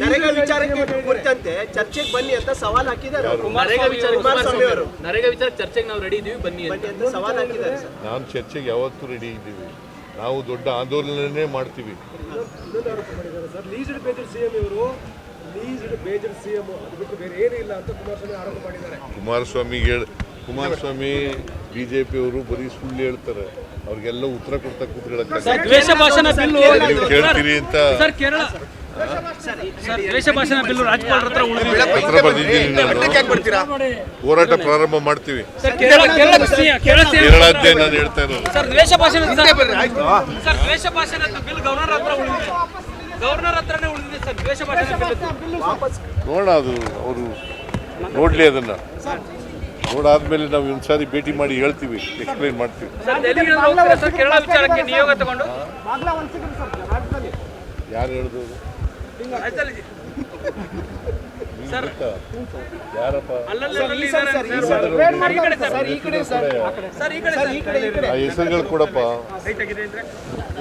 ನರೇಗಾ ವಿಚಾರಕ್ಕೆ ಕುರಿತಂತೆ ಚರ್ಚೆಗೆ ಬನ್ನಿ ಅಂತ ಸವಾಲ್ ಹಾಕಿದ್ದಾರೆ ಅವರು. ನರೇಗಾ ವಿಚಾರ ಕುಮಾರಸ್ವಾಮಿ ಅವರು. ನರೇಗಾ ವಿಚಾರ ಚರ್ಚೆಗೆ ನಾವು ರೆಡಿ ಇದೀವಿ ಬನ್ನಿ ಅಂತ. ಸವಾಲ್ ಹಾಕಿದ್ದಾರೆ ಸರ್. ನಾನು ಚರ್ಚೆಗೆ ಯಾವತ್ತೂ ರೆಡಿ ಇದ್ದೀವಿ. ನಾವು ದೊಡ್ಡ ಆಂದೋಲನನೇ ಮಾಡ್ತೀವಿ. ಸರ್ ಲೀಸ್ಡ್ ಬೇಜರ್ ಸಿಎಂ ಇವರು ಲೀಸ್ಡ್ ಬೇಜರ್ ಸಿಎಂ ಅದು ಬಿಟ್ಟು ಬೇರೆ ಏನೂ ಇಲ್ಲ ಅಂತ ಕುಮಾರಸ್ವಾಮಿ ಆರೋಪ ಮಾಡಿದ್ದಾರೆ. ಕುಮಾರಸ್ವಾಮಿಗೆ ಹೇಳ ಕುಮಾರಸ್ವಾಮಿ ಬಿ ಜೆ ಪಿಯವರು ಬರೀ ಸುಳ್ಳು ಹೇಳ್ತಾರೆ. ಅವ್ರಿಗೆಲ್ಲ ಉತ್ತರ ಕೊಡ್ತಾ ನೀವು ಕೇಳ್ತೀರಿ ಅಂತ. ಹೋರಾಟ ಪ್ರಾರಂಭ ಮಾಡ್ತೀವಿ. ಕೇರಳದ್ದೇ ನಾನು ಹೇಳ್ತಾ ಇರೋದು. ಸರ್ ದ್ವೇಷ ಭಾಷಣ ಸರ್ ದ್ವೇಷ ಬಿಲ್ ಗವರ್ನರ್ ಉಳಿದಿದೆ. ಗವರ್ನರ್ ಉಳಿದಿದೆ ಸರ್ ದ್ವೇಷ ಬಿಲ್ ನೋಡೋಣ ಅದು ಅವರು ನೋಡ್ಲಿ ಅದನ್ನ. ನೋಡಾದ್ಮೇಲೆ ನಾವು ಒಂದ್ಸಾರಿ ಭೇಟಿ ಮಾಡಿ ಹೇಳ್ತೀವಿ ಎಕ್ಸ್ಪ್ಲೈನ್ ಮಾಡ್ತೀವಿ. ಸರ್ ಸರ್ ಯಾರು ಹೇಳಿದ್ರು ಸರ್ ಯಾರಪ್ಪ? ಅಲ್ಲಲ್ಲಿ ಇದ್ದಾರೆ ಸರ್. ಈ ಕಡೆ ಸರ್ ಈ ಕಡೆ ಸರ್. ಸರ್ ಈ ಕಡೆ ಸರ್ ಆ ಹೆಸರುಗಳು ಕೊಡಪ್ಪ.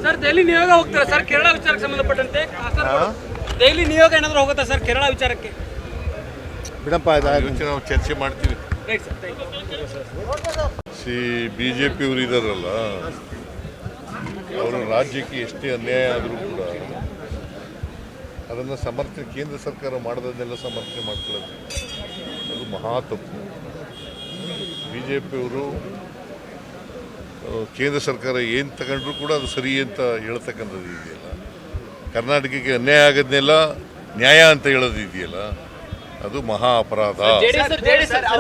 ಸರ್ ದೆಹಲಿ ನಿಯೋಗ ಹೋಗ್ತಾರೆ ಸರ್? ಕೇರಳ ವಿಚಾರಕ್ಕೆ ಸಂಬಂಧಪಟ್ಟಂತೆ? ದೆಹಲಿ ನಿಯೋಗ ಏನಂದ್ರೆ ಹೋಗುತ್ತಾ ಸರ್ ಕೇರಳ ವಿಚಾರಕ್ಕೆ? ಬಿಡಪ್ಪ ನಾವು ಚರ್ಚೆ ಮಾಡ್ತೀವಿ. ಸರ್ ಸಿ ಬಿ ಜೆ ಪಿಯವರು ಇದ್ದಾರಲ್ಲ ಅವರು ರಾಜ್ಯಕ್ಕೆ ಎಷ್ಟೇ ಅನ್ಯಾಯ ಆದರೂ ಕೂಡ ಅದನ್ನು ಸಮರ್ಥನೆ ಕೇಂದ್ರ ಸರ್ಕಾರ ಮಾಡೋದನ್ನೆಲ್ಲ ಸಮರ್ಥನೆ ಮಾಡ್ಕೊಳ್ಳೋದು. ಅದು ಮಹಾ ತಪ್ಪು. ಬಿ ಜೆ ಪಿಯವರು ಕೇಂದ್ರ ಸರ್ಕಾರ ಏನು ತಗೊಂಡ್ರು ಕೂಡ ಅದು ಸರಿ ಅಂತ ಹೇಳ್ತಕ್ಕಂಥದ್ದು ಇದೆಯಲ್ಲ. ಕರ್ನಾಟಕಕ್ಕೆ ಅನ್ಯಾಯ ಆಗೋದನ್ನೆಲ್ಲ ನ್ಯಾಯ ಅಂತ ಹೇಳೋದು ಇದೆಯಲ್ಲ ಅದು ಮಹಾ ಅಪರಾಧ.